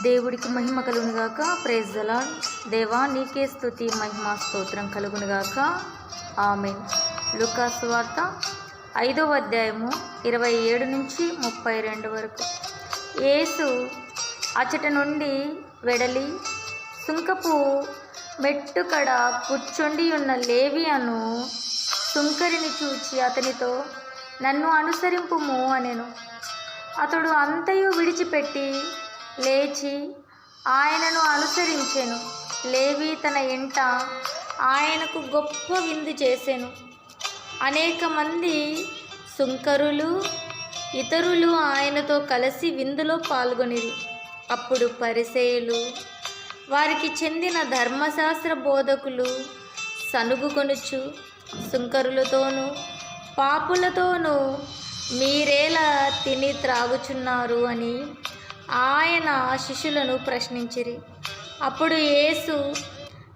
దేవుడికి మహిమ కలుగునుగాక. ప్రేజ్ దలా దేవా నీకే స్తుతి మహిమ స్తోత్రం కలుగునుగాక. ఆమె లుకాసు వార్త ఐదవ అధ్యాయము ఇరవై ఏడు నుంచి ముప్పై రెండు వరకు. యేసు అచట నుండి వెడలి సుంకపు మెట్టుకడ కూర్చుండి ఉన్న లేవి అను సుంకరిని చూచి అతనితో నన్ను అనుసరింపుము అనెను. అతడు అంతయు విడిచిపెట్టి లేచి ఆయనను అనుసరించెను. లేవి తన ఇంట ఆయనకు గొప్ప విందు చేసెను. అనేక మంది సుంకరులు ఇతరులు ఆయనతో కలిసి విందులో పాల్గొనిది అప్పుడు పరిసేయులు వారికి చెందిన ధర్మశాస్త్ర బోధకులు సనుగుకొనుచు సుంకరులతోనూ పాపులతోనూ మీరేలా తిని త్రాగుచున్నారు అని ఆయన శిష్యులను ప్రశ్నించిరి. అప్పుడు యేసు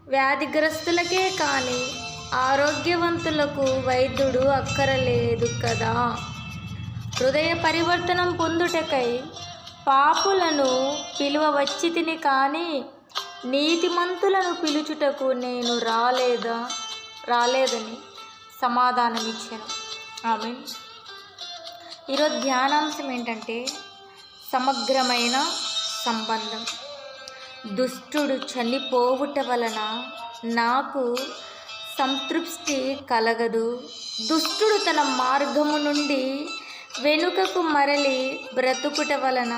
వ్యాధిగ్రస్తులకే కానీ ఆరోగ్యవంతులకు వైద్యుడు అక్కరలేదు కదా. హృదయ పరివర్తనం పొందుటకై పాపులను పిలువవచ్చి తిని కానీ నీతిమంతులను పిలుచుటకు నేను రాలేదా? రాలేదని సమాధానమిచ్చాను. ఆమె ఈరోజు ధ్యానాంశం ఏంటంటే సమగ్రమైన సంబంధం. దుష్టుడు చనిపోవుట వలన నాకు సంతృప్తి కలగదు. దుష్టుడు తన మార్గము నుండి వెనుకకు మరలి బ్రతుకుట వలన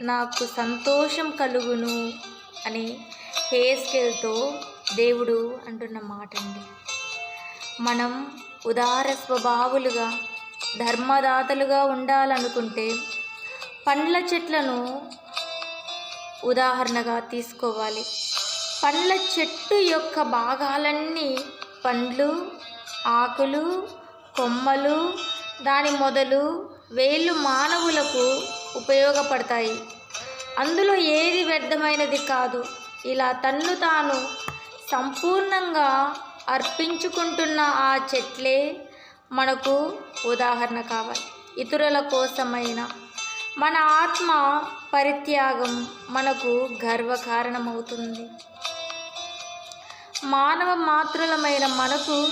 నాకు సంతోషం కలుగును అని హేస్కెల్తో దేవుడు అంటున్న మాట అండి మనం ఉదార స్వభావులుగా ధర్మదాతలుగా ఉండాలనుకుంటే పండ్ల చెట్లను ఉదాహరణగా తీసుకోవాలి. పండ్ల చెట్టు యొక్క భాగాలన్నీ పండ్లు ఆకులు కొమ్మలు దాని మొదలు వేళ్ళు మానవులకు ఉపయోగపడతాయి. అందులో ఏది వ్యర్థమైనది కాదు. ఇలా తన్ను తాను సంపూర్ణంగా అర్పించుకుంటున్న ఆ చెట్లే మనకు ఉదాహరణ కావాలి. ఇతరుల కోసమైన మన ఆత్మ పరిత్యాగం మనకు గర్వకారణమవుతుంది. మానవ మాతృలమైన మనకు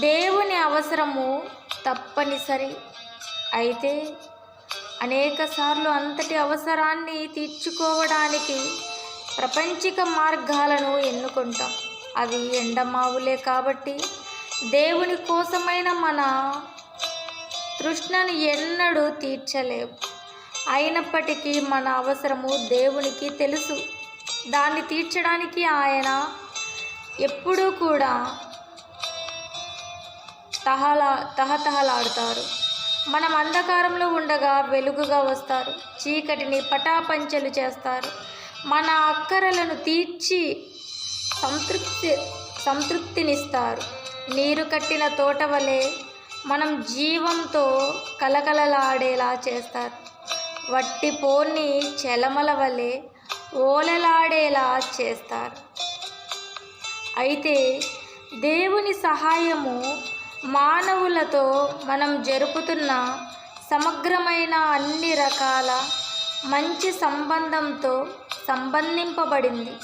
దేవుని అవసరము తప్పనిసరి. అయితే అనేకసార్లు అంతటి అవసరాన్ని తీర్చుకోవడానికి ప్రపంచిక మార్గాలను ఎన్నుకుంటాం. అవి ఎండమావులే కాబట్టి దేవుని కోసమైన మన తృష్ణను ఎన్నడూ తీర్చలేవు అయినప్పటికీ మన అవసరము దేవునికి తెలుసు. దాన్ని తీర్చడానికి ఆయన ఎప్పుడూ కూడా తహలా తహతహలాడుతారు. మనం అంధకారంలో ఉండగా వెలుగుగా వస్తారు. చీకటిని పటాపంచలు చేస్తారు. మన అక్కరలను తీర్చి సంతృప్తి సంతృప్తినిస్తారు. నీరు కట్టిన తోట వలె మనం జీవంతో కలకలలాడేలా చేస్తారు. వట్టి పోర్ని చెలమల వలె ఓలలాడేలా చేస్తారు. అయితే దేవుని సహాయము మానవులతో మనం జరుపుతున్న సమగ్రమైన అన్ని రకాల మంచి సంబంధంతో సంబంధింపబడింది.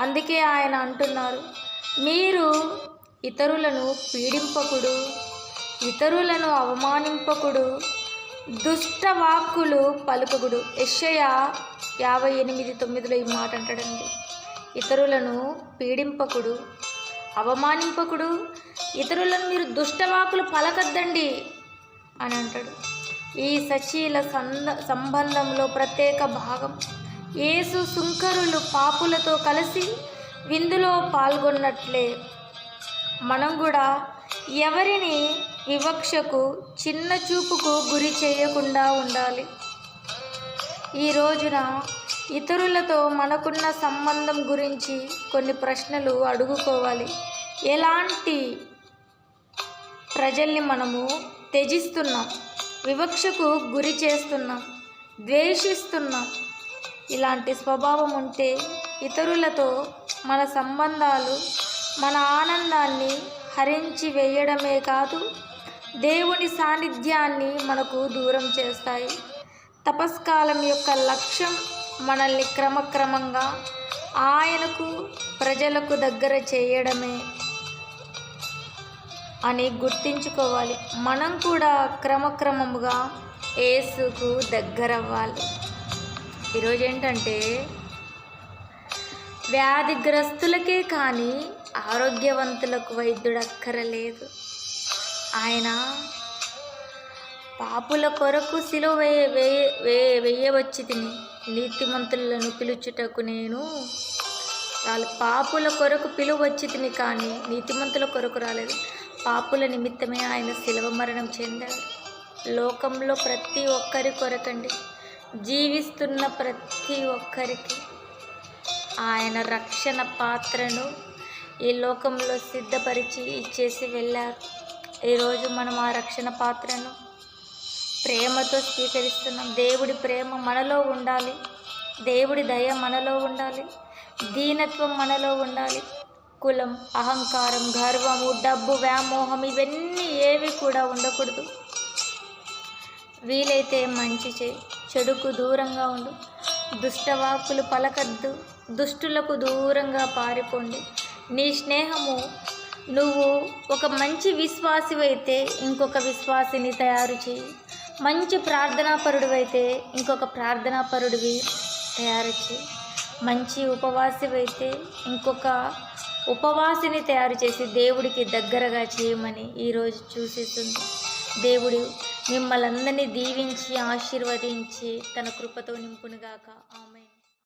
అందుకే ఆయన అంటున్నారు మీరు ఇతరులను పీడింపకుడు ఇతరులను అవమానింపకుడు దుష్టవాక్కులు పలుకుడు యాభై ఎనిమిది తొమ్మిదిలో ఈ మాట అంటాడండి. ఇతరులను పీడింపకుడు అవమానింపకుడు ఇతరులను మీరు దుష్టవాకులు పలకద్దండి అని అంటాడు. ఈ సచీల సంద సంబంధంలో ప్రత్యేక భాగం యేసు సుంకరులు పాపులతో కలిసి విందులో పాల్గొన్నట్లే. మనం కూడా ఎవరిని వివక్షకు చిన్న చూపుకు గురి చేయకుండా ఉండాలి. ఈ రోజున ఇతరులతో మనకున్న సంబంధం గురించి కొన్ని ప్రశ్నలు అడుగుకోవాలి. ఎలాంటి ప్రజల్ని మనము త్యజిస్తున్నాం? వివక్షకు గురి చేస్తున్నాం ద్వేషిస్తున్నాం. ఇలాంటి స్వభావం ఉంటే ఇతరులతో మన సంబంధాలు మన ఆనందాన్ని హరించి వేయడమే కాదు దేవుని సాన్నిధ్యాన్ని మనకు దూరం చేస్తాయి. తపస్కాలం యొక్క లక్ష్యం మనల్ని క్రమక్రమంగా ఆయనకు ప్రజలకు దగ్గర చేయడమే అని గుర్తించుకోవాలి. మనం కూడా క్రమక్రమముగా ఏసుకు దగ్గరవ్వాలి. ఈరోజు ఏంటంటే వ్యాధిగ్రస్తులకే కానీ ఆరోగ్యవంతులకు వైద్యుడు అక్కరలేదు. ఆయన పాపుల కొరకు సిలువ వేయ వేయ వేయ వేయవచ్చి తిని నీతిమంతులను పిలుచుటకు నేను రాలే పాపుల కొరకు పిలువచ్చి తిని కానీ నీతిమంతుల కొరకు రాలేదు. పాపుల నిమిత్తమే ఆయన శిలవ మరణం చెందాడు. లోకంలో ప్రతి ఒక్కరి కొరకండి. జీవిస్తున్న ప్రతి ఒక్కరికి ఆయన రక్షణ పాత్రను ఈ లోకంలో సిద్ధపరిచి ఇచ్చేసి వెళ్ళారు. ఈరోజు మనం ఆ రక్షణ పాత్రను ప్రేమతో స్వీకరిస్తున్నాం. దేవుడి ప్రేమ మనలో ఉండాలి. దేవుడి దయ మనలో ఉండాలి. దీనత్వం మనలో ఉండాలి. కులం అహంకారం గర్వము డబ్బు వ్యామోహం ఇవన్నీ ఏవి కూడా ఉండకూడదు. వీలైతే మంచి చేయి చెడుకు దూరంగా ఉండు. దుష్టవాకులు పలకద్దు. దుష్టులకు దూరంగా పారిపోండి. నీ స్నేహము నువ్వు ఒక మంచి విశ్వాసివైతే ఇంకొక విశ్వాసిని తయారు చేయి. మంచి ప్రార్థనాపరుడివైతే ఇంకొక ప్రార్థనాపరుడివి తయారు చేయి. మంచి ఉపవాసివైతే ఇంకొక ఉపవాసిని తయారు చేసి దేవుడికి దగ్గరగా చేయమని ఈరోజు చూసేస్తుంది. దేవుడు మిమ్మల్ని అందరినీ దీవించి ఆశీర్వదించి తన కృపతో నింపునుగాక. ఆమె